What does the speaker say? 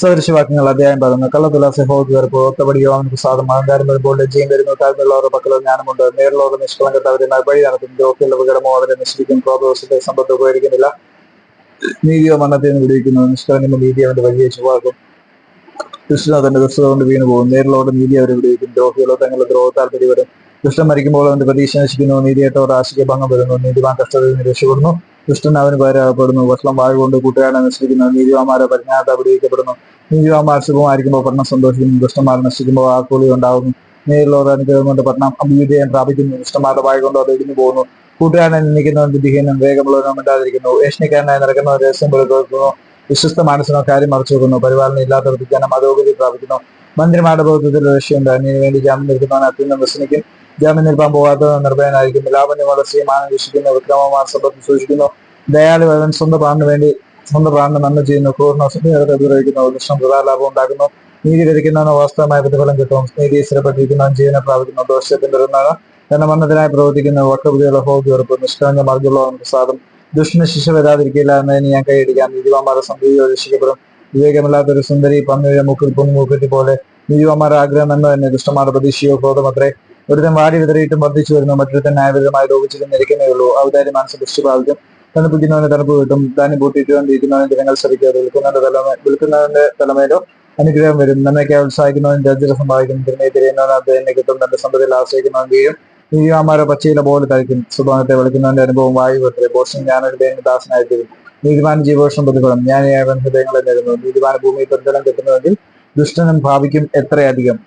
സദൃശവാക്യങ്ങൾ അധ്യായം പറയുന്നു ഹോദ് വെറുപ്പ് ഒത്തപടിയോ അവൻ പ്രസാദം അഹങ്കാരം വരുമ്പോൾ ലജ്ജയും വരുന്നു. താഴ്ന്നുള്ളവരുടെ പക്കലും ജ്ഞാനമുണ്ട്. നേരിലുള്ളവർ നിഷ്കളങ്കത്തവരുന്ന വഴി നടത്തും ദ്രോഹിയുള്ള വികടമോ അവരെ നശിപ്പിക്കും ക്രോധവശത്തെ സമ്പത്ത് ഉപകരിക്കുന്നില്ല. നീതിയോ മരണത്തെ നിന്ന് വിടുവിക്കുന്നു. നിഷ്കളങ്കന്റെ നീതി അവന്റെ വലിയ ചുവാക്കും കൃഷ്ണ തന്റെ ദുഷ്ടത കൊണ്ട് വീണു പോകും. നേരിലോട് നീതി അവരെ വിടിയിക്കും ദ്രോഹികളോ തങ്ങളുടെ ദ്രോഹത്താൽ പിടിവരും കൃഷ്ണൻ മരിക്കുമ്പോൾ അവന്റെ പ്രതീക്ഷ നശിക്കുന്നു. നീതിയേറ്റവർ ആശയ്ക്ക് ഭംഗം വരുന്നു. നീതിമാൻ കഷ്ടതയിൽ നിന്ന് രക്ഷപ്പെടുന്നു. ദുഷ്ടൻ അവന് പരാജയപ്പെടുന്നു വഷളം വാഴ കൊണ്ട് കൂട്ടുകാരനെ നശിപ്പിക്കുന്നു. നീതിവാന്മാരെ പരിജ്ഞാത പിടിവിക്കപ്പെടുന്നു നീതിവാന്മാർ സുഖമായിരിക്കുമ്പോൾ പട്ടണം സന്തോഷിക്കുന്നു. ദുഷ്ടന്മാർ നശിക്കുമ്പോൾ ആക്കൂലി ഉണ്ടാകുന്നു. നേരിലുള്ള അനുഗ്രഹം കൊണ്ട് പട്ടണം പ്രാപിക്കുന്നു. ദുഷ്ടന്മാരുടെ വാഴ കൊണ്ട് അത് ഇടിഞ്ഞു പോകുന്നു. കൂട്ടുകാരനെ നിന്ദിക്കുന്നവൻ ബുദ്ധിഹീനം വേഗമുള്ളവനും മിണ്ടാതിരിക്കുന്നു. ഏഷ്ണിക്കാരനായി നടക്കുന്നവർ രഹസ്യം വെളിപ്പെടുത്തുന്നു വിശ്വസ്ത മനസ്സിനോ കാര്യം മറച്ചു വെക്കുന്നു. പരിപാലനം ഇല്ലാത്തവർക്ക് ജനം അധോഗതി പ്രാപിക്കുന്നു. മന്ത്രിമാരുടെ ബോധത്തിൽ രക്ഷയുണ്ട് അന്യന് വേണ്ടി ജാമ്യം നിൽക്കുന്നവൻ അത്യന്തം വ്യസനിക്കും ജാമ്യം നിൽപ്പാൻ പോകാത്തത് നിർഭയനായിരിക്കും. ലാഭന്യമുള്ള സ്ത്രീമാനം വീക്ഷിക്കുന്നു വിക്രമമാർ സമ്പത്ത് സൂക്ഷിക്കുന്നു. ദയാലുവൻ സ്വന്തം പ്രാണിന് വേണ്ടി സ്വന്തം പ്രാണിന് നന്മ ചെയ്യുന്നു. ക്രൂർണ സ്നേഹത്തെ ഉപദ്രവിക്കുന്നു ദുഷ്ടം പ്രധാലാഭം ഉണ്ടാക്കുന്നു. നീതി കരിക്കുന്നവന് വാസ്തവമായ പ്രതിഫലം കിട്ടും. നീതി സ്ഥിരപ്പെട്ടിരിക്കുന്നവൻ ജീവനെ പ്രാപിക്കുന്നു. ദോഷത്തിന്റെ തന്റെ മരണത്തിനായി പ്രവർത്തിക്കുന്ന വക്കബുദ്ധിയുള്ള ഹോബി ഉറപ്പ് നിഷ്കളഞ്ഞ മാർഗമുള്ള പ്രസാദം ദുഷ്ണ ശിക്ഷ വരാതിരിക്കില്ല എന്നതിന് ഞാൻ കൈയടിക്കാം. നീതിവാമാരെ സന്ധിയോ രക്ഷിക്കപ്പെടും. വിവേകമില്ലാത്തൊരു സുന്ദരി പന്നിയുടെ മുക്കിൽ പൊങ്ങുമൂക്കറ്റി പോലെ നീതിവാന്മാരുടെ ആഗ്രഹം എന്ന് തന്നെ. ദുഷ്ടമാരുടെ പ്രതീക്ഷയോ ക്രോധമത്രേ ഒരുത്തൻ വാടി വിതറിയിട്ടും വർദ്ധിച്ചു വരുന്നു. മറ്റൊരുത്തൻ ന്യായവിധമായി ലോപിച്ചിരുന്നിരിക്കുന്നേ ഉള്ളൂ. ഔദാര്യ മനസ്സ് ദൃഷ്ടി തണുപ്പിക്കുന്നവന് തണുപ്പ് കിട്ടും. ധാന്യം പൂട്ടിയിട്ടുകൊണ്ടിരിക്കുന്നവന് ജനങ്ങൾ ശ്രമിക്കാതെ വിൽക്കുന്നവന്റെ തലമേ വിൽക്കുന്നവന്റെ തലമേലോ അനുഗ്രഹം വരും. നന്മയ്ക്കായി ഉത്സാഹിക്കുന്നവൻ ജഡ്ജിനെ സമ്പാദിക്കും. തിരുമേ തിരിയുന്നവൻ അത് കിട്ടും. തന്റെ സന്തതിയിൽ ആശ്രയിക്കുന്നവൻ വീഴും. നീതിമാന്മാരെ പച്ചയില പോലെ തളിക്കും. സുബാനത്തെ വിളിക്കുന്നവന്റെ അനുഭവം വായു പത്രേ പോഷൻ ഞാനൊരു ദൈവ ദാസനായി തീരും നീതിമാൻ ജീവോഷം പ്രതിഫലം. ഞാൻ ഹൃദയങ്ങളെ നേരുന്നു നീതിമാന ഭൂമിയിൽ പ്രതിഫലം കിട്ടുന്നുവെങ്കിൽ ദുഷ്ടനും ഭാവിക്കും എത്രയധികം.